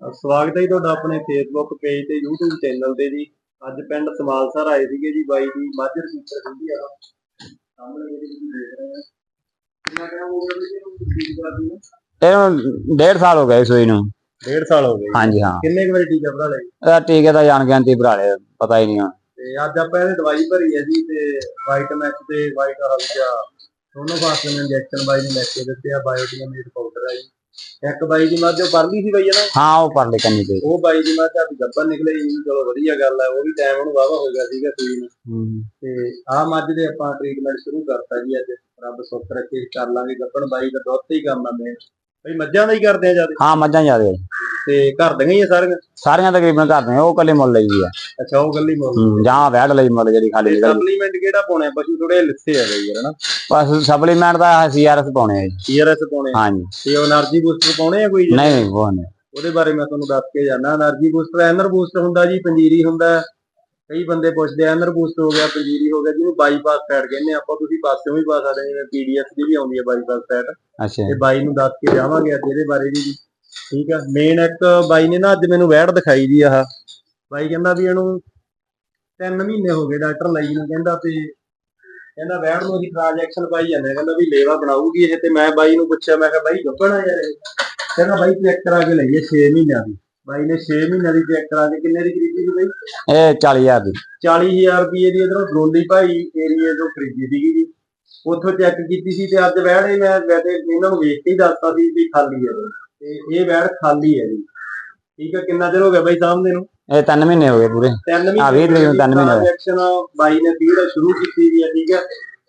ਸਵਾਗਤ ਹੈ ਜੀ ਤੁਹਾਡਾ ਆਪਣੇ ਫੇਸਬੁੱਕ ਪੇਜ ਤੇ YouTube ਚੈਨਲ ਤੇ ਜੀ। ਅੱਜ ਪਿੰਡ ਸਮਾਲਸਰ ਆਏ ਸੀਗੇ ਜੀ ਬਾਈ ਦੀ ਮਾਝਰ ਸੀਟਰ ਹੁੰਦੀ ਆ ਸਾਹਮਣੇ ਜਿਹੜੀ ਤੁਸੀਂ ਦੇਖ ਰਹੇ ਹੋ। ਕਿੰਨਾ ਟਾਈਮ ਹੋ ਗਿਆ ਜੀ ਇਹਨੂੰ ਠੀਕ ਕਰਦੀ ਨੂੰ ਇਹਨੂੰ ਡੇਢ ਸਾਲ ਹੋ ਗਏ ਸੂਈ ਨੂੰ। ਡੇਢ ਸਾਲ ਹੋ ਗਏ। ਹਾਂਜੀ ਹਾਂ। ਕਿੰਨੇ ਕੁ ਵਾਰੀ ਟੀਕਾ ਭਰਾ ਲਿਆ ਜੀ? ਇਹਦਾ ਟੀਕੇ ਤਾਂ ਜਾਣ ਗਿਆਨਤੀ ਭਰਾ ਲਿਆ ਪਤਾ ਹੀ ਨਹੀਂ ਹੁਣ। ਤੇ ਅੱਜ ਆਪਾਂ ਇਹਦੀ ਦਵਾਈ ਭਰੀ ਹੈ ਜੀ ਤੇ ਵਾਈਟ ਮੈਕਸ ਤੇ ਵਾਈਟ ਹਲਕਾ। ਦੋਨੋਂ ਪਾਸੇ ਨੇ ਇੰਜੈਕਸ਼ਨ ਬਾਈ ਨੇ ਲੈ ਕੇ ਦਿੱਤੇ ਆ ਬਾਇਓਟੀਆ ਮੀਟ ਪਾਊਡਰ ਆ ਜੀ। ਇੱਕ ਬਾਈ ਦੀ ਮੱਝ ਉਹ ਪਰਲੀ ਸੀ ਬਈ ਨਾ? ਹਾਂ ਉਹ ਪਰਲੇ ਕੰਨੀ ਤੇ ਉਹ ਬਾਈ ਦੀ ਮੱਝ ਅੱਜ ਗੱਬਰ ਨਿਕਲੇ ਜੀ ਚਲੋ ਵਧੀਆ ਗੱਲ ਹੈ ਉਹ ਵੀ ਟਾਈਮ ਉਹਨੂੰ ਵਾਵਾ ਹੋ ਗਿਆ ਸੀਗਾ ਸੂਈ ਨੂੰ। ਹੂੰ। ਤੇ ਆਹ ਮੱਝ ਦੇ ਆਪਾਂ ਟ੍ਰੀਟਮੈਂਟ ਸ਼ੁਰੂ ਕਰਤਾ ਜੀ ਅੱਜ। ਰੱਬ ਸੁੱਖ ਰੱਖੇ ਕਰ ਲਾਂਗੇ ਗੱਬਣ ਬਾਈ ਦਾ ਦੁੱਧ ਹੀ ਕੰਮ ਆ ਮੇਨ ਬਈ ਮੱਝਾਂ ਦਾ ਹੀ ਕਰਦੇ ਆ ਜ਼ਿਆਦਾ? ਹਾਂ ਮੱਝਾਂ ਜ਼ਿਆਦਾ ਤੇ ਘਰ ਦੀਆਂ ਹੀ ਆ ਸਾਰੀਆਂ? ਸਾਰੀਆਂ ਤਕਰੀਬਨ ਘਰ ਨੇ ਉਹ ਕੱਲੇ ਮੁੱਲ ਲਈ ਦੀ ਆ। ਅੱਛਾ ਉਹ ਗੱਲੀ ਮੋਲ ਹਮ, ਜਾਂ ਵੈੜ ਲਈ ਮੁੱਲ ਜਿਹੜੀ ਖਾਲੀ ਨਿਕਲ ਸਪਲੀਮੈਂਟ ਕਿਹੜਾ ਪਾਉਣਾ ਪਸ਼ੂ ਥੋੜੇ ਲਿੱਥੇ ਆ ਬਈ ਯਾਰ ਹਨਾ? ਬਸ ਸਪਲੀਮੈਂਟ ਦਾ ਸੀਆਰਐਸ ਪਾਉਣੇ ਆ ਜੀ। ਪਾਉਣੇ ਆ। ਹਾਂ ਤੇ ਉਹ એનર્ਜੀ ਬੂਸਟਰ ਪਾਉਣੇ ਆ ਕੋਈ ਨਹੀਂ ਉਹ ਨਹੀਂ। ਉਹਦੇ ਬਾਰੇ ਮੈਂ ਤੁਹਾਨੂੰ ਦੱਸ ਕੇ ਜਾਣਾ એનર્ਜੀ ਬੂਸਟਰ ਐਨਰ ਬੂਸਟਰ ਹੁੰਦਾ ਜੀ ਪੰਜੀਰੀ ਹੁੰਦਾ। ਕਈ ਬੰਦੇ ਪੁੱਛਦੇ ਆ ਐਨਰ ਬੂਸਟਰ ਹੋ ਗਿਆ ਪੰਜੀਰੀ ਹੋ ਗਿਆ ਜਿਹਨੂੰ ਬਾਈਪਾਸ ਫੈਟ ਕਹਿੰਦੇ ਆ ਆਪਾਂ ਤੁਸੀਂ ਪਾਸਿਓਂ ਵੀ ਪਾ ਸਕਦੇ ਜਿਵੇਂ ਪੀਡੀਐਫ ਦੀ ਵੀ ਆਉਂਦੀ ਹੈ ਬਾਈਪਾਸ ਫੈਟ ਅੱਛਾ। ਤੇ ਬਾਈ ਨੂੰ ਦੱਸ ਕੇ ਜਾਵਾਂਗੇ ਅੱਜ ਇਹਦੇ ਬਾਰੇ ਵੀ। ਠੀਕ ਆ? ਮੇਨ ਇੱਕ ਬਾਈ ਨੇ ਨਾ ਅੱਜ ਮੈਨੂੰ ਵੈੜ ਦਿਖਾਈ ਜੀ ਆਹ। ਬਾਈ ਕਹਿੰਦਾ ਵੀ ਇਹਨੂੰ 3 ਮਹੀਨੇ ਹੋ ਗਏ ਡਾਕਟਰ ਲਈ ਨੂੰ। ਕਹਿੰਦਾ ਤੇ ਕਹਿੰਦਾ ਵੈੜ ਨੂੰ ਅਸੀਂ ਟ੍ਰਾਂਜੈਕਸ਼ਨ ਪਾਈ ਜਾਂਦੇ ਕਹਿੰਦਾ ਵੀ ਲੇਵਾ ਬਣਾਊਗੀ ਇਹ ਤੇ ਮੈਂ ਬਾਈ ਨੂੰ ਪੁੱਛਿਆ ਮੈਂ ਕਿਹਾ ਬਾਈ ਗੱਪਣਾ ਯਾਰ ਇਹ। ਕਹਿੰਦਾ ਬਾਈ ਚੈੱਕ ਕਰਾ ਕੇ ਲਈਏ 6 ਮਹੀਨਿਆਂ ਦੀ। ਬਾਈ ਨੇ 6 ਮਹੀਨਿਆਂ ਦੀ ਚੈੱਕ ਕਰਾ ਕੇ ਕਿੰਨੇ ਦੀ ਖਰੀਦੀ ਸੀ ਬਾਈ? ਇਹ 40000 ਦੀ। 40000 ਰੁਪਏ ਦੀ ਇਧਰੋਂ ਗਰੋਲੀ ਭਾਈ ਏਰੀਏ ਤੋਂ ਖਰੀਦੀ ਸੀਗੀ ਜੀ। ਉੱਥੋਂ ਚੈੱਕ ਕੀਤੀ ਸੀ ਤੇ ਅੱਜ ਵੈੜ ਮੈਂ ਵੈਸੇ ਇਹਨਾਂ ਨੂੰ ਵੇਖ ਕੇ ਹੀ ਦੱਸਤਾ ਸੀ ਵੀ ਖਾਲੀ ਹੈ ਜੀ। ਤੇ ਇਹ ਵੈੜ ਖਾਲੀ ਹੈ ਜੀ। ਠੀਕ ਹੈ ਕਿੰਨਾ ਚਿਰ ਹੋ ਗਿਆ ਬਾਈ ਸਾਹਮਣੇ ਨੂੰ? ਇਹ 3 ਮਹੀਨੇ ਹੋ ਗਏ ਪੂਰੇ। ਤਿੰਨ ਹਾਂ, ਵੀਹ ਤਰੀਕ ਨੂੰ ਤਿੰਨ ਮਹੀਨੇ ਹੋਏ। ਟ੍ਰਾਂਜੈਕਸ਼ਨ ਬਾਈ ਨੇ ਫੀਡ ਸ਼ੁਰੂ ਕੀਤੀ ਵੀ ਹੈ ਠੀਕ ਹੈ।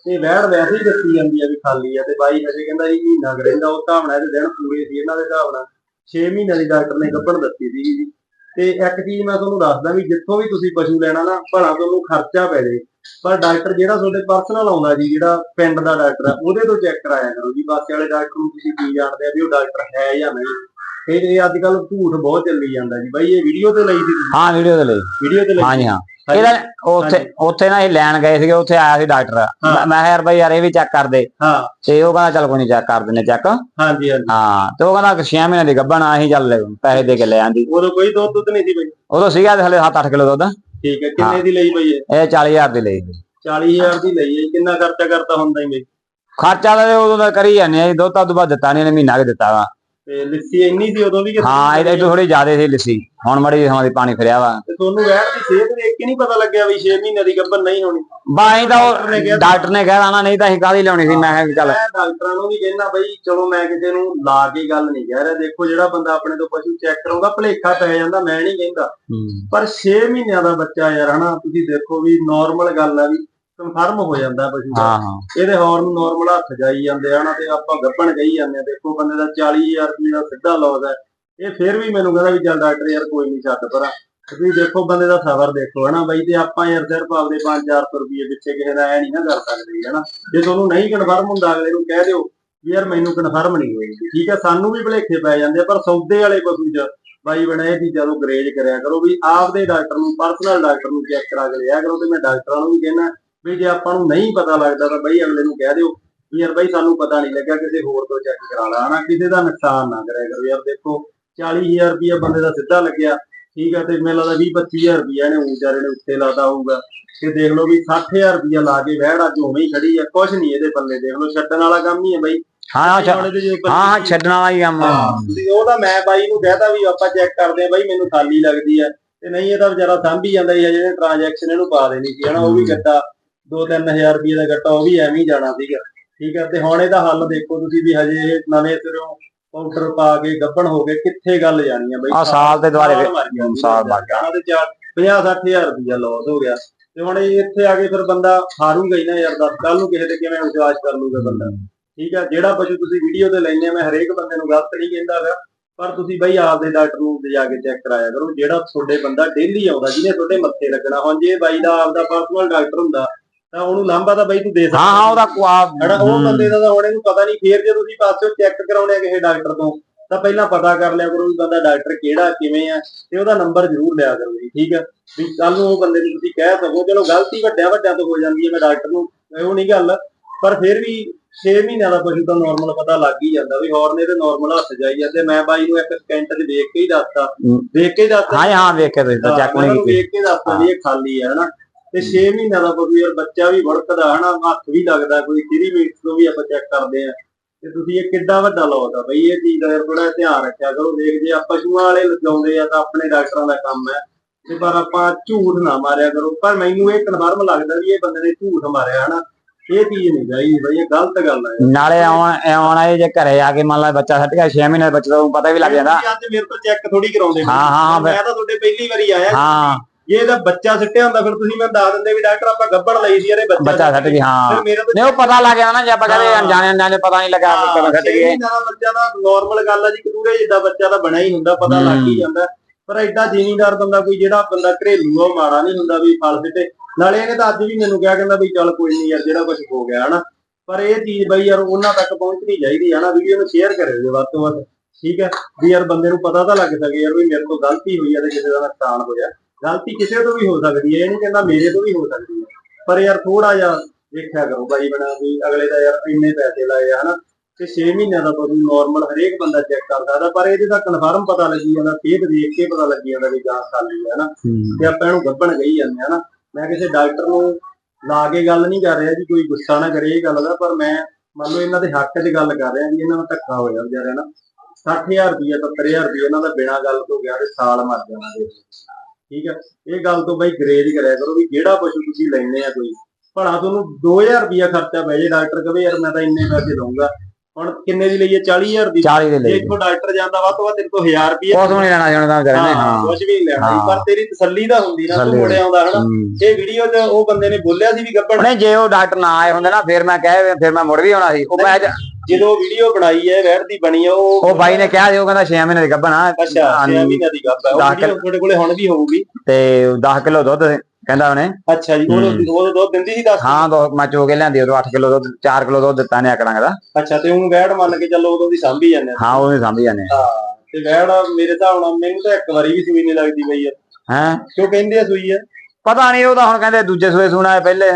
ਤੇ ਵੈੜ ਵੈਸੇ ਹੀ ਦੱਸੀ ਜਾਂਦੀ ਹੈ ਵੀ ਖਾਲੀ ਹੈ ਤੇ ਬਾਈ ਹਜੇ ਕਹਿੰਦਾ ਇਹ ਮਹੀਨਾ ਕੁ ਰਹਿੰਦਾ ਉਹ ਹਿਸਾਬ ਨਾਲ ਦਿਨ ਪੂਰੇ ਸੀ ਇਹਨਾਂ ਦੇ ਹਿਸਾਬ ਨਾਲ। 6 ਮਹੀਨਿਆਂ ਦੀ ਡਾਕਟਰ ਨੇ ਗੱਭਣ ਦੱਸੀ ਸੀਗੀ ਜੀ। ਤੇ ਇੱਕ ਚੀਜ਼ ਮੈਂ ਤੁਹਾਨੂੰ ਦੱਸਦਾ ਵੀ ਜਿੱਥੋਂ ਵੀ ਤੁਸੀਂ ਪਸ਼ੂ ਲੈਣਾ ਨਾ ਭਲਾ ਤੁਹਾਨੂੰ ਖਰਚਾ ਪੈ ਜਾਏ। ਪਰ ਡਾਕਟਰ ਜਿਹੜਾ ਤੁਹਾਡੇ ਪਰਸਨਲ ਆਉਂਦਾ ਜੀ ਜਿਹੜਾ ਪਿੰਡ ਦਾ ਡਾਕਟਰ ਆ ਉਹਦੇ ਤੋਂ ਚੈੱਕ ਕਰਾਇਆ ਕਰੋ ਜੀ। ਬਾਕੀ ਵਾਲੇ ਡਾਕਟਰ ਨੂੰ ਤੁਸੀਂ ਕੀ ਜਾਣਦੇ ਆ ਵੀ ਉਹ ਡਾਕਟਰ ਹੈ ਜਾਂ ਨਹੀਂ। ਫਿਰ ਇਹ ਅੱਜ ਕੱਲ ਝੂਠ ਬਹੁਤ ਚੱਲੀ ਜਾਂਦਾ ਜੀ। ਬਾਈ ਇਹ ਵੀਡੀਓ ਤੇ ਲਈ ਸੀ ਹਾਂ ਵੀਡੀਓ ਦੇ ਲਈ। ਵੀਡੀਓ ਤੇ ਲਈ ਹਾਂਜੀ ਹਾਂ। ਇਹਦਾ ਉੱਥੇ ਉੱਥੇ ਨਾ ਇਹ ਲੈਣ ਗਏ ਸੀਗੇ ਉੱਥੇ ਆਇਆ ਸੀ ਡਾਕਟਰ। ਮੈਂ ਕਿਹਾ ਯਾਰ ਬਈ ਯਾਰ ਇਹ ਵੀ ਚੈੱਕ ਕਰ ਦੇ। ਹਾਂ। ਤੇ ਉਹ ਕਹਿੰਦਾ ਚੱਲ ਕੋਈ ਨਹੀਂ ਚੈੱਕ ਕਰ ਦਿੰਨੇ ਚੈੱਕ ਹਾਂਜੀ ਹਾਂਜੀ। ਹਾਂ ਤੇ ਉਹ ਕਹਿੰਦਾ ਕਿ 6 ਮਹੀਨੇ ਦੀ ਗੱਭਣ ਅਸੀਂ ਚੱਲ ਲੈ ਪੈਸੇ ਦੇ ਕੇ ਲੈ ਆਂਦੀ। ਉਦੋਂ ਕੋਈ ਦੁੱਧ ਦੁੱਧ ਨਹੀਂ ਸੀ ਬਈ। ਉਦੋਂ ਸੀਗਾ ਹਲੇ 7-8 ਕਿਲੋ ਦੁੱਧ। ਠੀਕ ਹੈ ਕਿੰਨੇ ਦੀ ਲਈ ਬਈ ਇਹ? ਇਹ 40000 ਦੀ ਲਈ। ਸੀ। 40000 ਦੀ ਲਈ ਹੈ ਕਿੰਨਾ ਖਰਚਾ ਕਰਤਾ ਹੁੰਦਾ ਹੀ ਬਈ? ਖਰਚਾ ਤਾਂ ਉਦੋਂ ਦਾ ਕਰੀ ਜਾਂਦੇ ਆ ਜੀ, ਦੁੱਧ ਤਾਂ ਬਾਅਦ ਦਿੱਤਾ ਨਹੀਂ ਇਹਨੇ ਮਹੀਨਾ ਕੁ ਦਿੱਤਾ ਵਾ। ਤੇ ਲੱਸੀ ਇੰਨੀ ਸੀ ਉਦੋਂ ਵੀ ਕਿ ਹਾਂ ਇਹ ਥੋੜੀ ਜ਼ਿਆਦਾ ਸੀ ਲਿੱਸੀ। ਹੁਣ ਮੜੀ ਸਮਾਂ ਪਾਣੀ ਫਿਰਿਆ ਵਾ। ਤੇ ਤੁਹਾਨੂੰ ਵੈਟ ਦੀ ਸਿਹਤ ਦੇਖ ਕੇ ਨਹੀਂ ਪਤਾ ਲੱਗਿਆ ਵੀ 6 ਮਹੀਨੇ ਦੀ ਗੱਭਰ ਨਹੀਂ ਹੋਣੀ। ਬਾਈ ਤਾਂ ਡਾਕਟਰ ਨੇ ਉਹ ਕਿਹਾ- ਡਾਕਟਰ ਨੇ ਕਹਿ ਦੇਣਾ ਨਹੀਂ ਤਾਂ ਅਸੀਂ ਕਾਹਦੀ ਲਿਆਉਣੀ ਸੀ? ਮੈਂ ਕਿਹਾ ਵੀ ਚੱਲ। ਮੈਂ ਡਾਕਟਰਾਂ ਨੂੰ ਵੀ ਕਹਿੰਦਾ ਬਈ ਚਲੋ ਮੈਂ ਕਿਸੇ ਨੂੰ ਲਾ ਕੇ ਗੱਲ ਨਹੀਂ ਕਹਿ ਰਿਹਾ। ਦੇਖੋ ਜਿਹੜਾ ਬੰਦਾ ਆਪਣੇ ਤੋਂ ਪਸ਼ੂ ਚੈੱਕ ਕਰਾਉਂਦਾ ਭਲੇਖਾ ਪੈ ਜਾਂਦਾ ਮੈਂ ਨਹੀਂ ਕਹਿੰਦਾ। ਪਰ 6 ਮਹੀਨਿਆਂ ਦਾ ਬੱਚਾ ਯਾਰ ਹਨਾ ਤੁਸੀਂ ਦੇਖੋ ਵੀ ਨਾਰਮਲ ਗੱਲ ਆ ਵੀ ਕਨਫਰਮ ਹੋ ਜਾਂਦਾ ਪਸ਼ੂ ਦਾ। ਹਾਂ ਹਾਂ। ਇਹਦੇ ਹਾਰਨ ਨਾਰਮਲ ਹੱਥ ਜਾਈ ਜਾਂਦੇ ਆ ਨਾ ਤੇ ਆਪਾਂ ਗੱਭਣ ਕਹੀ ਜਾਂਦੇ ਆ ਦੇਖੋ ਬੰਦੇ ਦਾ 40000 ਰੁਪਏ ਦਾ ਸਿੱਧਾ ਲਾਸ ਹੈ। ਇਹ ਫਿਰ ਵੀ ਮੈਨੂੰ ਕਹਿੰਦਾ ਵੀ ਚੱਲ ਡਾਕਟਰ ਯਾਰ ਕੋਈ ਨਹੀਂ ਛੱਡ ਪਰਾਂ। ਤੁਸੀਂ ਦੇਖੋ ਬੰਦੇ ਦਾ ਸਬਰ ਦੇਖੋ ਹਨਾ ਬਾਈ ਤੇ ਆਪਾਂ ਯਾਰ ਸਿਰਫ ਆਪਦੇ 5-400 ਰੁਪਏ ਪਿੱਛੇ ਕਿਸੇ ਦਾ ਐ ਨਹੀਂ ਨਾ ਕਰ ਸਕਦੇ ਹਨਾ। ਜੇ ਤੁਹਾਨੂੰ ਨਹੀਂ ਕਨਫਰਮ ਹੁੰਦਾ ਅਗਲੇ ਨੂੰ ਕਹਿ ਦਿਓ ਵੀ ਯਾਰ ਮੈਨੂੰ ਕਨਫਰਮ ਨਹੀਂ ਹੋਈ। ਠੀਕ ਹੈ ਸਾਨੂੰ ਵੀ ਭਲੇਖੇ ਪੈ ਜਾਂਦੇ ਪਰ ਸੌਦੇ ਵਾਲੇ ਪਸ਼ੂ ਚ ਬਾਈ ਬਣਾ ਇਹ ਚੀਜ਼ਾਂ ਨੂੰ ਗਰੇਜ ਕਰਿਆ ਕਰੋ ਵੀ ਆਪਦੇ ਡਾਕਟਰ ਨੂੰ ਪਰਸਨਲ ਡਾਕਟਰ ਨੂੰ ਚੈੱਕ ਕਰਾ ਕੇ ਲਿਆ ਕਰੋ ਤੇ ਮੈਂ ਡਾਕਟਰਾਂ ਨੂੰ ਵੀ ਕਹਿੰਦਾ ਵੀ ਜੇ ਆਪਾਂ ਨੂੰ ਨਹੀਂ ਪਤਾ ਲੱਗਦਾ ਤਾਂ ਬਈ ਅਗਲੇ ਨੂੰ ਕਹਿ ਦਿਓ ਵੀ ਯਾਰ ਬਈ ਸਾਨੂੰ ਪਤਾ ਨਹੀਂ ਲੱਗਿਆ ਕਿਸੇ ਹੋਰ ਤੋਂ ਚੈੱਕ ਕਰਾ ਲਾ। ਹਨਾ ਕਿਸੇ ਦਾ ਨੁਕਸਾਨ ਨਾ ਕਰਿਆ ਕਰੋ। ਯਾਰ ਦੇਖੋ 40000 ਰੁਪਇਆ ਬੰਦੇ ਦਾ ਸਿੱਧਾ ਲੱਗਿਆ। ਠੀਕ ਆ ਤੇ ਮੈਨੂੰ ਲੱਗਦਾ 20 25000 ਰੁਪਇਆ ਇਹਨੇ ਊਂ ਵਿਚਾਰੇ ਨੇ ਉੱਤੇ ਲਾਤਾ ਹੋਊਗਾ। ਤੇ ਦੇਖ ਲਓ ਵੀ 60000 ਰੁਪਇਆ ਲਾ ਕੇ ਵਹਿੜ ਅੱਜ ਉਵੇਂ ਹੀ ਖੜੀ ਆ। ਕੁਝ ਨਹੀਂ ਇਹਦੇ ਪੱਲੇ ਦੇਖ ਲਓ ਛੱਡਣ ਵਾਲਾ ਕੰਮ ਹੀ ਹੈ ਬਈ। ਹਾਂ ਹਾਂ ਇਹਦੇ ਛੱਡਣ ਵਾਲਾ ਹੀ ਕੰਮ ਆ। ਤੇ ਉਹ ਤਾਂ ਮੈਂ ਬਾਈ ਨੂੰ ਕਹਿਤਾ ਵੀ ਆਪਾਂ ਚੈੱਕ ਕਰਦੇ ਆ ਬਾਈ ਮੈਨੂੰ ਖਾਲੀ ਲੱਗਦੀ ਆ। ਤੇ ਨਹੀਂ ਇਹ ਤਾਂ ਵਿਚਾਰਾ ਸਾਂਭੀ ਜਾਂਦਾ ਹੀ ਆ ਜਿਹੜੇ ਟ੍ਰਾਂਜੈਕਸ਼ਨ ਇਹਨੂੰ ਪਾ ਦੇਣੀ ਸੀ। ਹਨਾ ਉਹ ਵੀ ਗੱਟਾ 2-3000 ਰੁਪਏ ਦਾ ਗੱਟਾ ਉਹ ਵੀ ਐਵੇਂ ਹੀ ਜਾਣਾ ਸੀਗਾ। ਠੀਕ ਆ ਤੇ ਹੁਣ ਇਹਦਾ ਹੱਲ ਦੇਖੋ ਤੁਸੀਂ ਵੀ ਹਜੇ ਇਹ ਨਵੇਂ ਸਿਰੋਂ ਪਾਊਡਰ ਪਾ ਕੇ ਗੱਭਣ ਹੋ ਗਏ ਕਿੱਥੇ ਗੱਲ ਜਾਣੀ ਆ ਬਾਈ? ਆਹ ਸਾਲ ਦੇ ਦੁਆਰੇ ਸਾਲ ਮਰ ਗਿਆ। ਉਹਨਾਂ ਦੇ 50-60000 ਰੁਪਇਆ ਲਾਸ ਹੋ ਗਿਆ। ਤੇ ਹੁਣ ਇੱਥੇ ਆ ਕੇ ਫਿਰ ਬੰਦਾ ਹਾਰੂਗਾ ਹੀ ਨਾ ਯਾਰ ਦੱਸ ਕੱਲ ਨੂੰ ਕਿਸੇ ਤੇ ਕਿਵੇਂ ਵਿਸ਼ਵਾਸ ਕਰ ਲੂਗਾ ਬੰਦਾ। ਠੀਕ ਆ ਜਿਹੜਾ ਪਸ਼ੂ ਤੁਸੀਂ ਵੀਡੀਓ ਤੇ ਲੈਣੇ ਆ ਮੈਂ ਹਰੇਕ ਬੰਦੇ ਨੂੰ ਗਲਤ ਨਹੀਂ ਕਹਿੰਦਾ ਗਾ ਪਰ ਤੁਸੀਂ ਬਈ ਆਪਦੇ ਡਾਕਟਰ ਨੂੰ ਜਾ ਕੇ ਚੈੱਕ ਕਰਾਇਆ ਕਰੋ। ਜਿਹੜਾ ਤੁਹਾਡੇ ਬੰਦਾ ਡੇਲੀ ਆਉਂਦਾ ਜਿਹਨੇ ਤੁਹਾਡੇ ਮੱਥੇ ਲੱਗਣਾ ਹੁਣ ਜੇ ਬਾਈ ਦਾ ਆਪਦਾ ਪਰਸਨਲ ਡਾਕਟਰ ਹੁੰਦਾ ਤਾਂ ਉਹਨੂੰ ਲਾਂਭਾ ਤਾਂ ਬਈ ਤੂੰ ਦੇ ਸਕਦਾ। ਹਾਂ ਹਾਂ ਉਹਦਾ ਕੁਆ ਹਨਾ ਉਹ ਬੰਦੇ ਦਾ ਤਾਂ ਹੁਣ ਇਹਨੂੰ ਪਤਾ ਨਹੀਂ ਫੇਰ ਜੇ ਤੁਸੀਂ ਪਾਸਿਓ ਚੈੱਕ ਕਰਾਉਣੇ ਆ ਕਿਸੇ ਡਾਕਟਰ ਤੋਂ ਤਾਂ ਪਹਿਲਾਂ ਪਤਾ ਕਰ ਲਿਆ ਕਰੋ ਵੀ ਬੰਦਾ ਡਾਕਟਰ ਕਿਹੜਾ ਕਿਵੇਂ ਆ ਤੇ ਉਹਦਾ ਨੰਬਰ ਜ਼ਰੂਰ ਲਿਆ ਕਰੋ ਜੀ ਠੀਕ ਆ? ਵੀ ਕੱਲ ਨੂੰ ਉਹ ਬੰਦੇ ਨੂੰ ਤੁਸੀਂ ਕਹਿ ਸਕੋ ਚਲੋ ਗਲਤੀ ਵੱਡਿਆਂ ਵੱਡਿਆਂ ਤੋਂ ਹੋ ਜਾਂਦੀ ਹੈ ਮੈਂ ਡਾਕਟਰ ਨੂੰ ਉਹ ਨਹੀਂ ਗੱਲ ਪਰ ਫਿਰ ਵੀ 6 ਮਹੀਨਿਆਂ ਦਾ ਪਸ਼ੂ ਤਾਂ ਨਾਰਮਲ ਪਤਾ ਲੱਗ ਹੀ ਜਾਂਦਾ ਵੀ ਹੌਰਨੇ ਤੇ ਨਾਰਮਲ ਹੱਥ ਜਾਈ ਜਾਂਦੇ ਮੈਂ ਬਾਈ ਨੂੰ ਇੱਕ ਸਕਿੰਟ 'ਚ ਦੇਖ ਕੇ ਹੀ ਦੱਸਤਾ। ਦੇਖ ਕੇ ਹੀ ਦੱਸਤਾ ਹਾਂ ਹਾਂ ਵੇਖ ਕੇ ਤੁਸੀਂ ਤਾਂ ਚੈੱਕ ਨਹੀਂ ਵੇਖ ਕੇ ਦੱਸਤਾ ਵੀ ਇਹ ਖਾਲੀ ਹੈ ਹਨਾ? ਤੇ 6 ਮਹੀਨਿਆਂ ਦਾ ਪਸ਼ੂ ਯਾਰ ਬੱਚਾ ਵੀ ਵੜਕਦਾ ਹਨਾ ਹੱਥ ਵੀ ਲੱਗਦਾ ਕੋਈ ਕਿਹੜੀ ਮੀਟ ਤੋਂ ਵੀ ਆਪਾਂ ਚੈੱਕ ਕਰਦੇ ਆ ਤੇ ਤੁਸੀਂ ਇਹ ਕਿੱਡਾ ਵੱਡਾ ਆ ਬਈ ਇਹ ਚੀਜ਼ ਦਾ ਯਾਰ ਥੋੜਾ ਧਿਆਨ ਰੱਖਿਆ ਕਰੋ। ਦੇਖ ਜੇ ਆ ਪਸ਼ੂਆਂ ਵਾਲੇ ਲਗਾਉਂਦੇ ਆ ਤਾਂ ਆਪਣੇ ਡਾਕਟਰਾਂ ਦਾ ਕੰਮ ਹੈ। ਤੇ ਪਰ ਆਪਾਂ ਝੂਠ ਨਾ ਮਾਰਿਆ ਕਰੋ। ਪਰ ਮੈਨੂੰ ਇਹ ਕਨਫਰਮ ਲੱਗਦਾ ਵੀ ਇਹ ਬੰਦੇ ਨੇ ਝੂਠ ਮਾਰਿਆ ਹਨਾ। ਇਹ ਚੀਜ਼ ਨਹੀਂ ਚਾਹੀਦੀ ਬਈ ਇਹ ਗਲਤ ਗੱਲ ਹੈ ਨਾਲੇ ਆਉਣ ਆਉਣ ਆਏ ਜੇ ਘਰੇ ਆ ਕੇ ਮੰਨ ਲਾ ਬੱਚਾ ਸੱਟ ਗਿਆ 6 ਮਹੀਨੇ ਦਾ ਬੱਚਾ ਤਾਂ ਪਤਾ ਵੀ ਲੱਗ ਜਾਂਦਾ। ਅੱਜ ਮੇਰੇ ਤੋਂ ਚੈੱਕ ਥੋੜੀ ਕਰਾਉਂਦੇ ਹਾਂ, ਹਾਂ, ਮੈਂ ਤਾਂ ਤੁਹਾਡੇ ਪਹਿਲੀ ਵਾਰੀ ਆਇਆ। ਹਾਂ। ਜੇ ਇਹਦਾ ਬੱਚਾ ਸਿੱਟਿਆ ਹੁੰਦਾ ਫਿਰ ਤੁਸੀਂ ਮੈਨੂੰ ਦੱਸ ਦਿੰਦੇ ਵੀ ਡਾਕਟਰ ਆਪਾਂ ਗੱਬੜ ਲਈ ਸੀ ਯਾਰ ਇਹ ਬੱਚਾ ਬੱਚਾ ਸੱਟ ਗਿਆ ਹਾਂ। ਮੇਰਾ ਨਹੀਂ ਉਹ ਪਤਾ ਲੱਗ ਜਾਂਦਾ ਨਾ ਜੇ ਆਪਾਂ ਕਹਿੰਦੇ। ਅਣਜਾਣੇ ਅਣਜਾਣੇ ਪਤਾ ਨਹੀਂ ਲੱਗਾ ਕਦੋਂ ਸੱਟ ਦਾ ਬੱਚਾ ਦਾ ਨਾਰਮਲ ਗੱਲ ਆ ਜੀ ਕਦੂਰੇ ਜਿੱਦਾਂ ਬੱਚਾ ਤਾਂ ਬਣਿਆ ਹੀ ਹੁੰਦਾ ਪਤਾ ਲੱਗ ਹੀ ਜਾਂਦਾ। ਪਰ ਐਡਾ ਜ਼ਿਮੀਂਦਾਰ ਬੰਦਾ ਕੋਈ ਜਿਹੜਾ ਬੰਦਾ ਘਰੇਲੂ ਆ ਉਹ ਮਾੜਾ ਨਹੀਂ ਹੁੰਦਾ ਵੀ ਫਲ ਸਿੱਟੇ। ਨਾਲੇ ਇਹਨੇ ਤਾਂ ਅੱਜ ਵੀ ਮੈਨੂੰ ਕਿਹਾ ਕਹਿੰਦਾ ਵੀ ਚੱਲ ਕੋਈ ਨਹੀਂ ਯਾਰ ਜਿਹੜਾ ਕੁਝ ਹੋ ਗਿਆ ਹਨਾ। ਪਰ ਇਹ ਚੀਜ਼ ਬਈ ਯਾਰ ਉਹਨਾਂ ਤੱਕ ਪਹੁੰਚਣੀ ਚਾਹੀਦੀ ਹੈ ਨਾ ਵੀਡੀਓ ਨੂੰ ਸ਼ੇਅਰ ਕਰਿਓ ਜੀ ਵੱਧ ਤੋਂ ਵੱਧ। ਠੀਕ ਹੈ ਵੀ ਯਾਰ ਬੰਦੇ ਨੂੰ ਪਤਾ ਤਾਂ ਲੱਗ ਸਕੇ ਯਾਰ ਵੀ ਮੇਰੇ ਤੋਂ ਗਲਤੀ ਹੋਈ ਹੈ ਤੇ ਕਿਸੇ ਦਾ ਨੁਕਸਾਨ ਹੋਇਆ। ਗਲਤੀ ਕਿਸੇ ਤੋਂ ਵੀ ਹੋ ਸਕਦੀ ਹੈ ਇਹ ਨਹੀਂ ਕਹਿੰਦਾ ਮੇਰੇ ਤੋਂ ਵੀ ਹੋ ਸਕਦੀ ਹੈ। ਪਰ ਯਾਰ ਥੋੜਾ ਜਿਹਾ ਦੇਖਿਆ ਕਰੋ ਬਾਈ ਬਣਾ ਵੀ ਅਗਲੇ ਦਾ ਯਾਰ ਇੰਨੇ ਪੈਸੇ ਲਾਏ ਆ ਹਨਾ? ਤੇ 6 ਮਹੀਨਿਆਂ ਦਾ ਪਸ਼ੂ ਨਾਰਮਲ ਹਰੇਕ ਬੰਦਾ ਚੈੱਕ ਕਰ ਸਕਦਾ ਪਰ ਇਹਦੇ ਤਾਂ ਕਨਫਰਮ ਪਤਾ ਲੱਗੀ ਜਾਂਦਾ ਸਿਹਤ ਦੇਖ ਕੇ ਪਤਾ ਲੱਗੀ ਜਾਂਦਾ ਵੀ ਗਾਂ ਖਾਲੀ ਹੈ। ਨਾ ਤੇ ਆਪਾਂ ਇਹਨੂੰ ਗੱਭਣ ਗਈ ਜਾਂਦੇ ਆ ਨਾ ਮੈਂ ਕਿਸੇ ਡਾਕਟਰ ਨੂੰ ਲਾ ਕੇ ਗੱਲ ਨਹੀਂ ਕਰ ਰਿਹਾ ਜੀ ਕੋਈ ਗੁੱਸਾ ਨਾ ਕਰੇ ਇਹ ਗੱਲ ਦਾ ਪਰ ਮੈਂ ਮੰਨ ਲਓ ਇਹਨਾਂ ਦੇ ਹੱਕ 'ਚ ਗੱਲ ਕਰ ਰਿਹਾ ਵੀ ਇਹਨਾਂ ਨੂੰ ਧੱਕਾ ਹੋਇਆ ਵਿਚਾਰਿਆਂ ਨਾਲ। 60000 ਰੁਪਇਆ 70000 ਰੁਪਇਆ ਇਹਨਾਂ ਦਾ ਬਿਨਾਂ ਗੱਲ ਤੋਂ ਗਿਆ ਤੇ ਸਾਲ ਮਰ ਜਾਣਾ ਦੇ ਠੀਕ ਹੈ? ਇਹ ਗੱਲ ਤੋਂ ਬਾਈ ਗਰੇਜ ਕਰਿਆ ਕਰੋ ਵੀ ਜਿਹੜਾ ਪਸ਼ੂ ਤੁਸੀਂ ਲੈਣੇ ਆ ਕੋਈ ਭਲਾ ਤੁਹਾਨੂੰ 2000 ਰੁਪਇਆ ਖਰਚਾ ਪੈ ਜੇ ਡਾਕਟਰ ਕਹੇ ਯਾਰ ਮੈਂ ਤਾਂ ਇੰਨੇ ਪੈਸੇ ਦਊਂਗਾ। ਹੁਣ ਕਿੰਨੇ ਦੀ ਲਈਏ? 40000 ਦੀ। 40 ਦੇ ਇੱਥੋਂ ਡਾਕਟਰ ਜਾਂਦਾ ਵਾ ਤੋਂ ਬਾਅਦ ਤੇਰੇ ਤੋਂ 1000 ਰੁਪਇਆ ਕੁਛ ਵੀ ਨਹੀਂ ਲੈਣਾ ਵਿਚਾਰੇ ਨੇ ਹਾਂ ਕੁਝ ਵੀ ਨਹੀਂ ਲੈਣਾ। ਪਰ ਤੇਰੀ ਤਸੱਲੀ ਤਾਂ ਹੁੰਦੀ ਨਾ ਤੂੰ ਮੁੜਿਆ ਆਉਂਦਾ ਹਨਾ। ਇਹ ਵੀਡੀਓ 'ਚ ਉਹ ਬੰਦੇ ਨੇ ਬੋਲਿਆ ਸੀ ਵੀ ਗੱਬੜ। ਨਹੀਂ ਜੇ ਉਹ ਡਾਕਟਰ ਨਾ ਆਏ ਹੁੰਦੇ ਨਾ ਫਿਰ ਮੈਂ ਕਹੇ ਫਿਰ ਮੈਂ ਮੁੜ ਵੀ ਆਉਣਾ ਸੀ। ਉਹ ਮੈਂ ਜਦੋਂ ਵੀਡੀਓ ਬਣਾਈ ਹੈ ਵੈੜ ਦੀ ਬਣੀ ਹੈ ਉਹ ਉਹ ਬਾਈ ਨੇ ਕਿਹਾ ਸੀ ਉਹ ਕਹਿੰਦਾ 6 ਮਹੀਨੇ ਦੀ ਗੱਭਣ ਆ। ਅੱਛਾ 6 ਮਹੀਨਿਆਂ ਦੀ ਗੱਬ ਹੈ ਉਹ ਦਸ ਵੀਡੀਓ ਤੁਹਾਡੇ ਕੋਲੇ ਹੁਣ ਵੀ ਹੋਊਗੀ। ਤੇ 10 ਕਿਲੋ ਦੁੱਧ ਕਹਿੰਦਾ ਉਹਨੇ। ਅੱਛਾ ਜੀ ਉਹ ਉਹ ਦੁੱਧ ਦਿੰਦੀ ਸੀ ਦੱਸ ਹਾਂ ਦੋ ਮੈਂ ਚੋ ਕੇ ਲਿਆਂਦੀ ਉਹ 8 ਕਿਲੋ ਦੁੱਧ 4 ਕਿਲੋ ਦੁੱਧ ਦਿੱਤਾ ਨੇ ਆਕੜਾਂਗਾ ਦਾ। ਅੱਛਾ ਤੇ ਉਹਨੂੰ ਵੈੜ ਮੰਨ ਕੇ ਚੱਲੋ ਉਦੋਂ ਦੀ ਸਾਂਭੀ ਜਾਂਦੇ ਆ। ਹਾਂ ਉਹ ਵੀ ਸਮਝ ਜਾਂਦੇ ਹਾਂ ਤੇ ਵੈੜ ਮੇਰੇ ਹਿਸਾਬ ਨਾਲ ਮੈਨੂੰ ਤਾਂ ਇੱਕ ਵਾਰੀ ਵੀ ਸੂਈ ਨਹੀਂ ਲੱਗਦੀ ਬਈ ਯਾਰ ਹੈ? ਕਿਉਂ ਕਹਿੰਦੇ ਆ ਸੂਈ ਹੈ ਪਤਾ ਨਹੀਂ ਉਹ ਤਾਂ ਹੁਣ ਕਹਿੰਦੇ ਦੂਜੇ ਸੂਏ ਸੁਣਾ ਹੈ ਪਹਿਲੇ।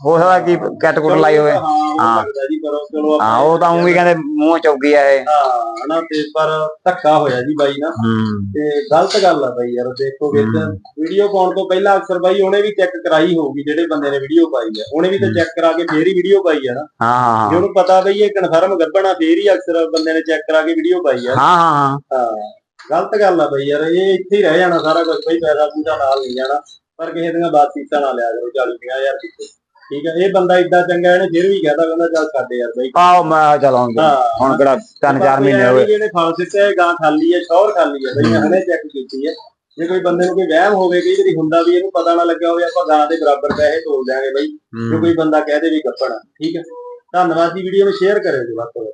ਹੋ ਸਕਦਾ ਕੀ ਕੈਟ ਕੁੱਟ ਲਾਈ ਹੋਵੇ? ਹਾਂ ਹਾਂ। ਲੱਗਦਾ ਜੀ ਕਰੋ ਚਲੋ ਹਾਂ ਉਹ ਤਾਂ ਵੀ ਕਹਿੰਦੇ ਮੂੰਹ ਚੌਗੀ ਆ ਇਹ। ਹਾਂ ਹਨਾ ਤੇ ਪਰ ਧੱਕਾ ਹੋਇਆ ਜੀ ਬਾਈ ਨਾਲ। ਹੂੰ। ਤੇ ਗਲਤ ਗੱਲ ਆ ਬਾਈ ਯਾਰ ਦੇਖੋ ਵਿੱਚ ਵੀਡੀਓ ਪਾਉਣ ਤੋਂ ਪਹਿਲਾਂ ਅਕਸਰ ਬਾਈ ਉਹਨੇ ਵੀ ਚੈੱਕ ਕਰਾਈ ਹੋਊਗੀ ਜਿਹੜੇ ਬੰਦੇ ਨੇ ਵੀਡੀਓ ਪਾਈ ਹੈ ਉਹਨੇ ਵੀ ਤਾਂ ਚੈੱਕ ਕਰਾ ਕੇ ਫੇਰ ਹੀ ਵੀਡੀਓ ਪਾਈ ਹੈ ਨਾ। ਹਾਂ ਹਾਂ ਜੇ ਉਹਨੂੰ ਪਤਾ ਬਈ ਇਹ ਕਨਫਰਮ ਗੱਬਣਾ ਫੇਰ ਹੀ ਅਕਸਰ ਬੰਦੇ ਨੇ ਚੈੱਕ ਕਰਾ ਕੇ ਵੀਡੀਓ ਪਾਈ ਹੈ ਹਾਂ ਹਾਂ। ਗਲਤ ਗੱਲ ਆ ਬਈ ਯਾਰ ਇਹ ਇੱਥੇ ਹੀ ਰਹਿ ਜਾਣਾ ਸਾਰਾ ਕੁਝ। ਬਈ ਪੈਸਾ ਪੂਜਾ ਨਾਲ ਨਹੀਂ ਜਾਣਾ। ਪਰ ਕਿਸੇ ਦੀਆਂ ਬਾਤਚੀਤਾਂ ਨਾ ਲਿਆ ਕਰੋ 40 50000 ਪਿੱਛੇ ਠੀਕ ਹੈ ਇਹ ਬੰਦਾ ਇਦਾਂ ਚੰਗਾ ਇਹਨੇ ਫਿਰ ਵੀ ਕਹਤਾ ਕਹਿੰਦਾ ਚੱਲ ਸਾਡੇ ਯਾਰ ਬਈ। ਆਓ ਮੈਂ ਚਲ ਹੁਣ ਕਿਹੜਾ ਤਿੰਨ ਚਾਰ ਮਹੀਨੇ ਹੋਏ ਜਿਹੜੇ ਫਲ ਸਿੱਟੇ ਗਾਂ ਖਾਲੀ ਹੈ ਸ਼ੌਰ ਖਾਲੀ ਹੈ ਬਈ ਮੈਂ ਹੁਣੇ ਚੈੱਕ ਕੀਤੀ ਹੈ ਜੇ ਕੋਈ ਬੰਦੇ ਨੂੰ ਕੋਈ ਵਹਿਮ ਹੋਵੇ ਕਈ ਵਾਰੀ ਹੁੰਦਾ ਵੀ ਇਹਨੂੰ ਪਤਾ ਨਾ ਲੱਗਾ ਹੋਵੇ ਆਪਾਂ ਗਾਂ ਦੇ ਬਰਾਬਰ ਪੈਸੇ ਤੋਲ ਦਿਆਂਗੇ ਬਈ। ਜੇ। ਕੋਈ ਬੰਦਾ ਕਹਿ ਦੇ ਵੀ ਗੱਪਣ ਠੀਕ ਹੈ ਧੰਨਵਾਦ ਜੀ ਵੀਡੀਓ ਨੂੰ ਸ਼ੇਅਰ ਕਰਿਓ ਜੀ ਵੱਧ ਤੋਂ ਵੱਧ।